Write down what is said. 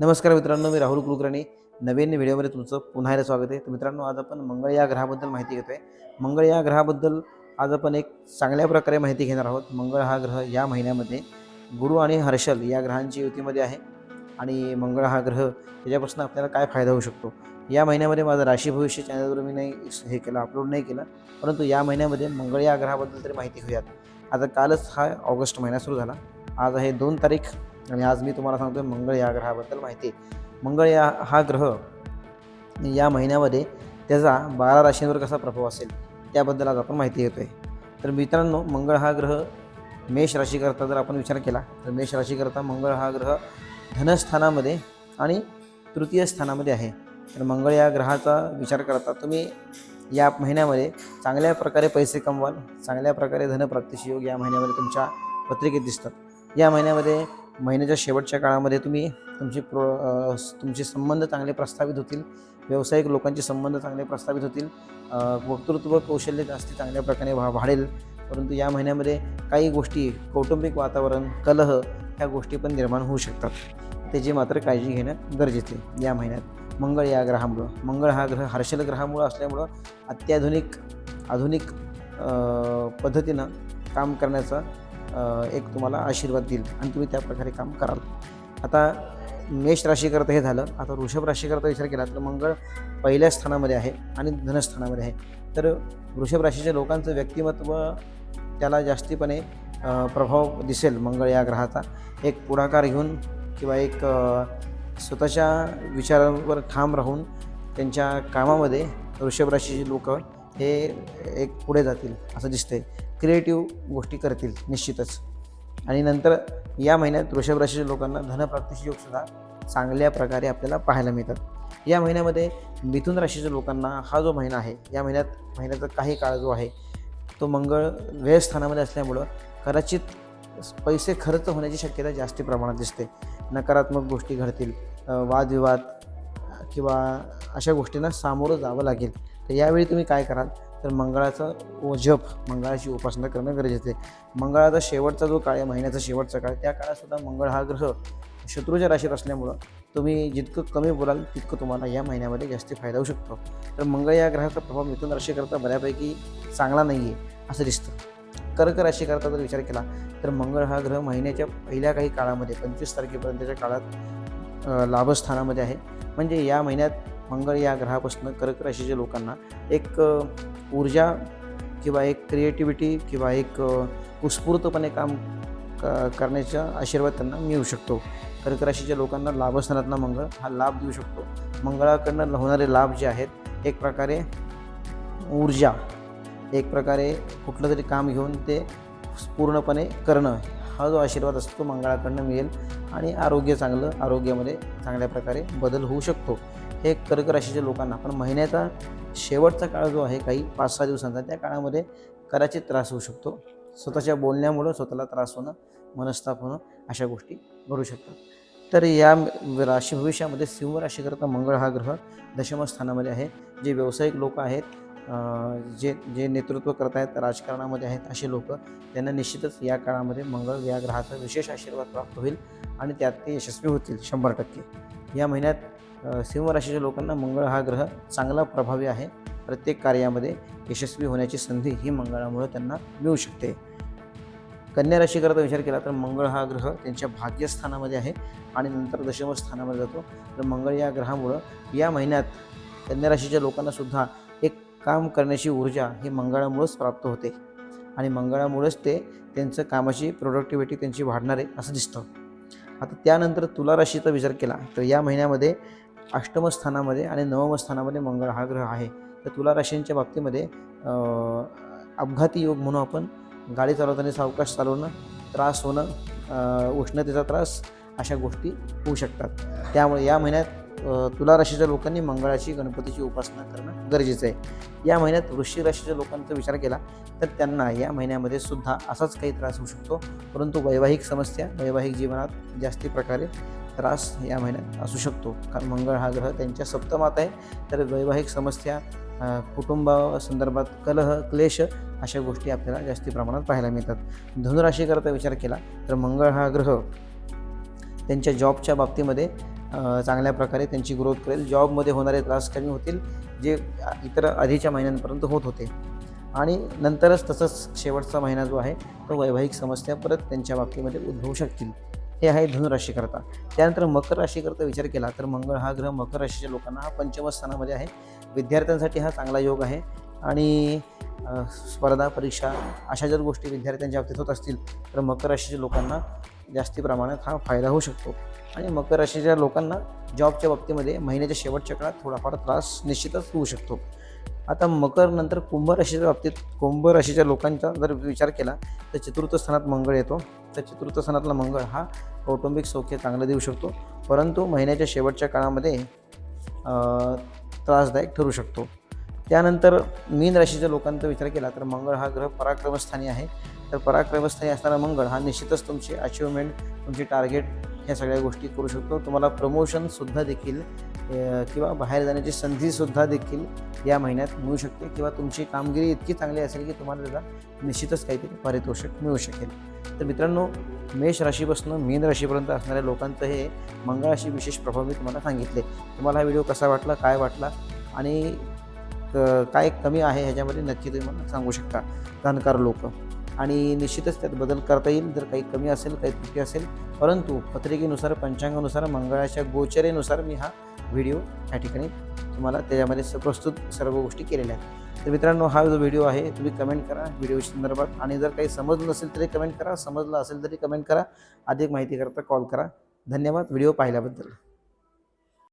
नमस्कार मित्रांनो मी राहुल कुलकर्णी. नवीन व्हिडिओमध्ये तुमचं पुन्हा एकदा स्वागत आहे. तर मित्रांनो आज आपण मंगळ या ग्रहाबद्दल माहिती घेतोय. मंगळ या ग्रहाबद्दल आज आपण एक चांगल्या प्रकारे माहिती घेणार आहोत. मंगळ हा ग्रह या महिन्यामध्ये गुरु आणि हर्षल या ग्रहांची युतीमध्ये आहे. आणि मंगळ हा ग्रह त्याच्यापासून आपल्याला काय फायदा होऊ शकतो? या महिन्यामध्ये माझं राशी भविष्य चॅनलवर मी नाही हे केलं अपलोड नाही केलं. परंतु या महिन्यामध्ये मंगळ या ग्रहाबद्दल तरी माहिती घेऊयात. आता कालच हा ऑगस्ट महिना सुरू झाला. आज आहे दोन तारीख. आणि आज मी तुम्हाला सांगतो मंगळ या ग्रहाबद्दल माहिती. मंगळ या हा ग्रह या महिन्यामध्ये त्याचा बारा राशींवर कसा प्रभाव असेल त्याबद्दल आज आपण माहिती घेतो आहे तर मित्रांनो मंगळ हा ग्रह मेष राशीकरता जर आपण विचार केला तर मेष राशीकरता मंगळ हा ग्रह धनस्थानामध्ये आणि तृतीय स्थानामध्ये आहे. तर मंगळ या ग्रहाचा विचार करता तुम्ही या महिन्यामध्ये चांगल्या प्रकारे पैसे कमवाल चांगल्या प्रकारे धनप्राप्तीचे योग या महिन्यामध्ये तुमच्या पत्रिकेत दिसतात. या महिन्यामध्ये महिन्याच्या शेवटच्या काळामध्ये तुम्ही तुमची प्रो तुमचे संबंध चांगले प्रस्थापित होतील. व्यावसायिक लोकांचे संबंध चांगले प्रस्थापित होतील. वक्तृत्व कौशल्य जास्ती चांगल्या प्रकारे वा वाढेल. परंतु या महिन्यामध्ये काही गोष्टी कौटुंबिक वातावरण कलह ह्या गोष्टी पण निर्माण होऊ शकतात. त्याची मात्र काळजी घेणं गरजेचे आहे या महिन्यात. मंगळ या ग्रहामुळं. मंगळ हा ग्रह हर्षल ग्रहामुळं असल्यामुळं अत्याधुनिक आधुनिक पद्धतीनं काम करण्याचा एक तुम्हाला आशीर्वाद देईल आणि तुम्ही त्या प्रकारे काम कराल. आता मेष राशीकरता हे झालं. आता वृषभ राशीकरता विचार केला तर मंगळ पहिल्या स्थानामध्ये आहे आणि धनस्थानामध्ये आहे. तर वृषभ राशीच्या लोकांचं व्यक्तिमत्व त्याला जास्तीपणे प्रभाव दिसेल मंगळ या ग्रहाचा. एक पुढाकार घेऊन किंवा एक स्वतःच्या विचारांवर ठाम राहून त्यांच्या कामामध्ये वृषभ राशीचे लोकं हे एक पुढे जातील असं दिसतंय. क्रिएटिव्ह गोष्टी करतील निश्चितच. आणि नंतर या महिन्यात वृषभ राशीच्या लोकांना धनप्राप्तीचे योगसुद्धा चांगल्या प्रकारे आपल्याला पाहायला मिळतात. या महिन्यामध्ये मिथुन राशीच्या लोकांना हा जो महिना आहे या महिन्यात महिन्याचा काही काळ जो आहे तो मंगळ व्ययस्थानामध्ये असल्यामुळं कदाचित पैसे खर्च होण्याची शक्यता जास्त प्रमाणात दिसते. नकारात्मक गोष्टी घडतील वादविवाद किंवा अशा गोष्टींना सामोरं जावं लागेल. तर यावेळी तुम्ही काय कराल? तर मंगळाचा व जप मंगळाची उपासना करणं गरजेचं आहे. मंगळाचा शेवटचा जो काळ आहे महिन्याचा शेवटचा काळ त्या काळातसुद्धा मंगळ हा ग्रह शत्रूच्या राशीत असल्यामुळं तुम्ही जितकं कमी बोलाल तितकं तुम्हाला या महिन्यामध्ये जास्त फायदा होऊ शकतो. तर मंगळ या ग्रहाचा प्रभाव मिथुन राशीकरता बऱ्यापैकी चांगला नाही आहे असं दिसतं. कर्क राशीकरता जर विचार केला तर मंगळ हा ग्रह महिन्याच्या पहिल्या काही काळामध्ये पंचवीस तारखेपर्यंतच्या काळात लाभस्थानामध्ये आहे. म्हणजे या महिन्यात मंगळ या ग्रहापासून कर्क राशीच्या लोकांना एक ऊर्जा किंवा एक क्रिएटिव्हिटी किंवा एक उत्स्फूर्तपणे काम करण्याचा आशीर्वाद त्यांना मिळू शकतो. कर्क राशीच्या लोकांना लाभस्थानातला मंगळ हा लाभ देऊ शकतो. मंगळाकडनं होणारे लाभ जे आहेत एक प्रकारे ऊर्जा एक प्रकारे कुठलं तरी काम घेऊन ते पूर्णपणे करणं हा जो आशीर्वाद असतो तो मंगळाकडनं मिळेल आणि आरोग्य चांगलं आरोग्यामध्ये चांगल्या प्रकारे बदल होऊ शकतो. हे कर्क राशीच्या लोकांना. पण महिन्याचा शेवटचा काळ जो आहे काही पाच सहा दिवसांचा त्या काळामध्ये कदाचित त्रास होऊ शकतो. स्वतःच्या बोलण्यामुळं स्वतःला त्रास होणं मनस्ताप होणं अशा गोष्टी घडू शकतात. तर या राशी भविष्यामध्ये सिंह राशीकरता मंगळ हा ग्रह दशमस्थानामध्ये आहे. जे व्यावसायिक लोक आहेत जे जे नेतृत्व करत आहेत राजकारणामध्ये आहेत असे लोक त्यांना निश्चितच या काळामध्ये मंगळ या ग्रहाचा विशेष आशीर्वाद प्राप्त होईल आणि त्यात ते यशस्वी होतील शंभर टक्के. या महिन्यात सिंहराशीच्या सिंह राशीच्या लोकांना मंगळ हा ग्रह चांगला प्रभावी आहे. प्रत्येक कार्यामध्ये यशस्वी होण्याची संधी ही मंगळामुळे त्यांना मिळू शकते. कन्या राशीकरता विचार केला तर मंगळ हा ग्रह त्यांच्या भाग्यस्थानामध्ये आहे आणि नंतर दशमस्थानामध्ये जातो. तर मंगळ या ग्रहामुळं या महिन्यात कन्या राशीच्या लोकांना सुद्धा एक काम करण्याची ऊर्जा ही मंगळामुळंच प्राप्त होते. आणि मंगळामुळेच ते त्यांचं कामाची प्रोडक्टिव्हिटी त्यांची वाढणार आहे असं दिसतं. आता त्यानंतर तुला राशीचा विचार केला तर या महिन्यामध्ये अष्टम स्थानामध्ये आणि नवम स्थानामध्ये मंगळ हा ग्रह आहे. तर तुला राशींच्या बाबतीमध्ये अपघाती योग म्हणून आपण गाडी चालवताना सावकाश चालवणं त्रास होणं उष्णतेचा त्रास अशा गोष्टी होऊ शकतात. त्यामुळे या महिन्यात तुला राशीच्या लोकांनी मंगळाची गणपतीची उपासना करणं गरजेचं आहे. या महिन्यात वृश्चिक राशीच्या लोकांचा विचार केला तर त्यांना या महिन्यामध्ये सुद्धा असाच काही त्रास होऊ शकतो. परंतु वैवाहिक समस्या वैवाहिक जीवनात जास्ती प्रकारे त्रास या महिन्यात असू शकतो. कारण मंगळ हा ग्रह त्यांच्या सप्तमात आहे. तर वैवाहिक समस्या कुटुंबा कुटुंबासंदर्भात कलह क्लेश अशा गोष्टी आपल्याला जास्ती प्रमाणात पाहायला मिळतात. धनुराशीकरता विचार केला तर मंगळ हा ग्रह त्यांच्या जॉबच्या बाबतीमध्ये चांगल्या प्रकारे त्यांची ग्रोथ करेल. जॉबमध्ये होणारे त्रास कमी होतील जे इतर आधीच्या महिन्यांपर्यंत होत होते. आणि नंतरच तसंच शेवटचा महिना जो आहे तो वैवाहिक समस्या परत त्यांच्या बाबतीमध्ये उद्भवू शकतील. हे आहे धनुराशीकरता. त्यानंतर मकर राशीकरता विचार केला तर मंगळ हा ग्रह मकर राशीच्या लोकांना हा पंचम स्थानामध्ये आहे. विद्यार्थ्यांसाठी हा चांगला योग आहे. आणि स्पर्धा परीक्षा अशा जर गोष्टी विद्यार्थ्यांच्या बाबतीत होत असतील तर मकर राशीच्या लोकांना जास्ती प्रमाणात हा फायदा होऊ शकतो. आणि मकर राशीच्या लोकांना जॉबच्या बाबतीमध्ये महिन्याच्या शेवटच्या काळात थोडाफार त्रास निश्चितच होऊ शकतो. आता मकर नंतर कुंभ राशीच्या बाबतीत कुंभ राशीच्या लोकांचा जर विचार केला तर चतुर्थ स्थानात मंगळ येतो. तर चतुर्थ स्थानातला मंगळ हा कौटुंबिक सौख्य चांगलं देऊ शकतो. परंतु महिन्याच्या शेवटच्या काळामध्ये त्रासदायक ठरू शकतो. त्यानंतर मीन राशीच्या लोकांचा विचार केला तर मंगळ हा ग्रह पराक्रमस्थानी आहे. तर पराक्रमस्थानी असणारा मंगळ हा निश्चितच तुमची अचिव्हमेंट तुमची टार्गेट ह्या सगळ्या गोष्टी करू शकतो. तुम्हाला प्रमोशनसुद्धा देखील किंवा बाहेर जाण्याची संधीसुद्धा देखील या महिन्यात मिळू शकते किंवा तुमची कामगिरी इतकी चांगली असेल की तुम्हाला त्याचा निश्चितच काहीतरी पारितोषिक मिळू शकेल. तर मित्रांनो मेष राशीपासून मीन राशीपर्यंत असणाऱ्या लोकांचं हे मंगळाशी विशेष प्रभाव मी तुम्हाला सांगितले. तुम्हाला हा व्हिडिओ कसा वाटला काय वाटला आणि काय कमी आहे ह्याच्यामध्ये नक्की तुम्ही मला सांगू शकता. जाणकार लोक. आणि निश्चितच त्यात बदल करता येईल. जर काही कमी असेल काही त्रुटी असेल परंतु पत्रिकेनुसार पंचांगानुसार मंगळाच्या गोचरेनुसार मी हा व्हिडिओ या ठिकाणी तुम्हाला त्याच्यामध्ये स प्रस्तुत सर्व गोष्टी केलेल्या आहेत. तर मित्रांनो हा जो व्हिडिओ आहे तुम्ही कमेंट करा व्हिडिओ संदर्भात. आणि जर काही समजलं नसेल तरी कमेंट करा. समजलं असेल तरी कमेंट करा. अधिक माहिती करता कॉल करा. धन्यवाद. व्हिडिओ पाहिल्याबद्दल.